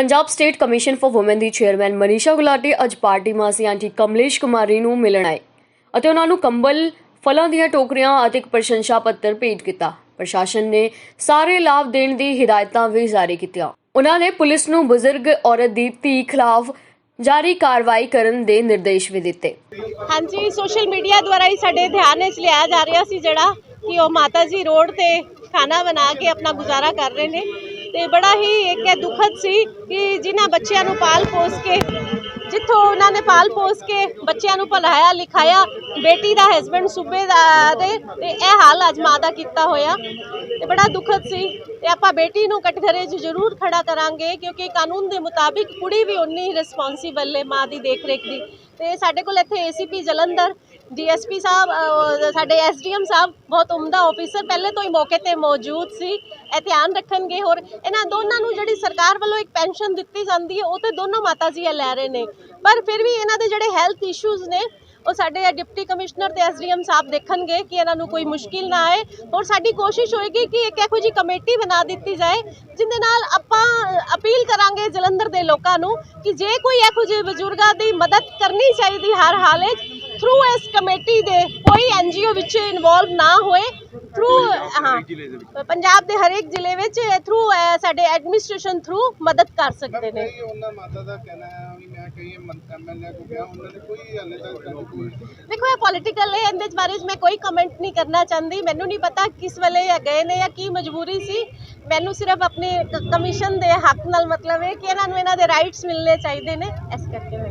Punjab state commission for women the chairman Manisha Gulati ਅੱਜ party ਮਾਸੀ aunty Kamlesh Kumari ਨੂੰ ਮਿਲਣ ਆਏ ਅਤੇ ਉਹਨਾਂ ਨੂੰ ਕੰਬਲ, ਫਲਾਂ ਦੀਆਂ ਟੋਕਰੀਆਂ ਅਤੇ ਇੱਕ ਪ੍ਰਸ਼ੰਸਾ ਪੱਤਰ ਭੇਟ ਕੀਤਾ। ਪ੍ਰਸ਼ਾਸਨ ਨੇ ਸਾਰੇ ਲਾਭ ਦੇਣ ਦੀ ਹਦਾਇਤਾਂ ਵੀ ਜਾਰੀ ਕੀਤੀਆਂ। ਉਹਨਾਂ ਨੇ ਪੁਲਿਸ ਨੂੰ ਬਜ਼ੁਰਗ ਔਰਤ ਦੀ ਧੀ ਖਿਲਾਫ ਜਾਰੀ ਕਾਰਵਾਈ ਕਰਨ ਦੇ ਨਿਰਦੇਸ਼ ਵੀ ਦਿੱਤੇ। ਹਾਂਜੀ, ਸੋਸ਼ਲ ਮੀਡੀਆ ਦੁਆਰਾ ਹੀ ਸਾਡੇ ਧਿਆਨ ਵਿੱਚ ਲਿਆਇਆ ਜਾ ਰਿਹਾ ਸੀ ਜਿਹੜਾ ਕਿ ਉਹ ਮਾਤਾ ਜੀ ਰੋਡ ਤੇ ਖਾਣਾ ਬਣਾ ਕੇ ਆਪਣਾ ਗੁਜ਼ਾਰਾ ਕਰ ਰਹੇ ਨੇ। ਤੇ ਬੜਾ ਹੀ ਇੱਕ ਇਹ ਦੁਖਦ ਸੀ ਕਿ ਜਿਨ੍ਹਾਂ ਬੱਚਿਆਂ ਨੂੰ ਪਾਲ ਪੋਸ ਕੇ, ਜਿੱਥੋਂ ਉਹਨਾਂ ਨੇ ਪਾਲ ਪੋਸ ਕੇ ਬੱਚਿਆਂ ਨੂੰ ਪੜ੍ਹਾਇਆ, ਲਿਖਾਇਆ, ਬੇਟੀ ਦਾ ਹਸਬੰਡ ਸੂਬੇ ਦਾ ਦੇ ਤੇ ਇਹ ਹਾਲ ਅੱਜ ਮਾਂ ਦਾ ਕੀਤਾ ਹੋਇਆ। ਤੇ ਬੜਾ ਦੁਖਦ ਸੀ ਤੇ ਆਪਾਂ ਬੇਟੀ ਨੂੰ ਕਟਘਰੇ 'ਚ ਜ਼ਰੂਰ ਖੜਾ ਕਰਾਂਗੇ ਕਿਉਂਕਿ ਕਾਨੂੰਨ ਦੇ ਮੁਤਾਬਿਕ ਕੁੜੀ ਵੀ ਉਨੀ ਹੀ ਰਿਸਪੌਂਸੀਬਲ ਹੈ ਮਾਂ ਦੀ ਦੇਖਰੇਖ ਦੀ। ਤੇ ਸਾਡੇ ਕੋਲ ਇੱਥੇ ਏਸੀਪੀ ਜਲੰਧਰ ਡੀਐਸਪੀ ਸਾਹਿਬ ਅਹ, ਸਾਡੇ ਐਸਡੀਐਮ ਸਾਹਿਬ ਬਹੁਤ ਉਮਦਾ ਆਫੀਸਰ ਪਹਿਲੇ ਤੋਂ ਹੀ ਮੌਕੇ ਤੇ ਮੌਜੂਦ ਸੀ ਇਹ ਧਿਆਨ ਰੱਖਣਗੇ ਔਰ ਇਹਨਾਂ ਦੋਨਾਂ ਨੂੰ ਜਿਹੜੀ ਸਰਕਾਰ ਵੱਲੋਂ ਇੱਕ ਪੈਨਸ਼ਨ ਦਿੱਤੀ ਜਾਂਦੀ ਹੈ ਉਹ ਤੇ ਦੋਨੋਂ ਮਾਤਾ ਜੀ ਇਹ ਲੈ ਰਹੇ ਨੇ। ਪਰ ਫਿਰ ਵੀ ਇਹਨਾਂ ਦੇ ਜਿਹੜੇ ਹੈਲਥ ਇਸ਼ੂਜ਼ ਨੇ ਉਹ ਸਾਡੇ ਡਿਪਟੀ ਕਮਿਸ਼ਨਰ ਤੇ ਐਸਡੀਐਮ ਸਾਹਿਬ ਦੇਖਣਗੇ ਕਿ ਇਹਨਾਂ ਨੂੰ ਕੋਈ ਮੁਸ਼ਕਿਲ ਨਾ ਆਏ। ਔਰ ਸਾਡੀ ਕੋਸ਼ਿਸ਼ ਹੋਏਗੀ ਕਿ ਇੱਕ ਇਹੋ ਜਿਹੀ ਕਮੇਟੀ ਬਣਾ ਦਿੱਤੀ ਜਾਏ ਜਿੰਦੇ ਨਾਲ ਆਪਾਂ ਅਪੀਲ ਕਰਾਂਗੇ ਜਲੰਧਰ ਦੇ ਲੋਕਾਂ ਨੂੰ ਕਿ ਜੇ ਕੋਈ ਇਹੋ ਜਿਹੇ ਬਜ਼ੁਰਗਾਂ ਦੀ ਮਦਦ ਕਰਨੀ ਚਾਹੀਦੀ ਹਰ ਹਾਲੇ ਥਰੂ ਇਸ ਕਮੇਟੀ ਦੇ ਕੋਈ ਐਨਜੀਓ ਵਿੱਚ ਇਨਵੋਲਵ ਨਾ ਹੋਏ ਥਰੂ ਹਾਂ ਪੰਜਾਬ ਦੇ ਹਰੇਕ ਜ਼ਿਲ੍ਹੇ ਵਿੱਚ ਥਰੂ ਸਾਡੇ ਐਡਮਿਨਿਸਟ੍ਰੇਸ਼ਨ ਥਰੂ ਮਦਦ ਕਰ ਸਕਦੇ ਨੇ। ਕਈ ਉਹਨਾਂ ਮਾਤਾ ਦਾ ਕਹਿਣਾ ਹੈ ਵੀ ਮੈਂ ਕਈ ਐਮਐਲਏ ਕੋ ਗਿਆ ਉਹਨਾਂ ਨੇ ਕੋਈ ਹਾਲੇ ਤੱਕ ਕੋਈ ਦੇਖੋ ਇਹ ਪੋਲੀਟੀਕਲ ਹੈ ਇਹਦੇ ਬਾਰੇ ਮੈਂ ਕੋਈ ਕਮੈਂਟ ਨਹੀਂ ਕਰਨਾ ਚਾਹੁੰਦੀ। ਮੈਨੂੰ ਨਹੀਂ ਪਤਾ ਕਿਸ ਵੇਲੇ ਇਹ ਗਏ ਨੇ ਜਾਂ ਕੀ ਮਜਬੂਰੀ ਸੀ। ਮੈਨੂੰ ਸਿਰਫ ਆਪਣੇ ਕਮਿਸ਼ਨ ਦੇ ਹੱਕ ਨਾਲ ਮਤਲਬ ਹੈ ਕਿ ਇਹਨਾਂ ਨੂੰ ਇਹਨਾਂ ਦੇ ਰਾਈਟਸ ਮਿਲਣੇ ਚਾਹੀਦੇ ਨੇ ਇਸ ਕਰਕੇ ਮੈਂ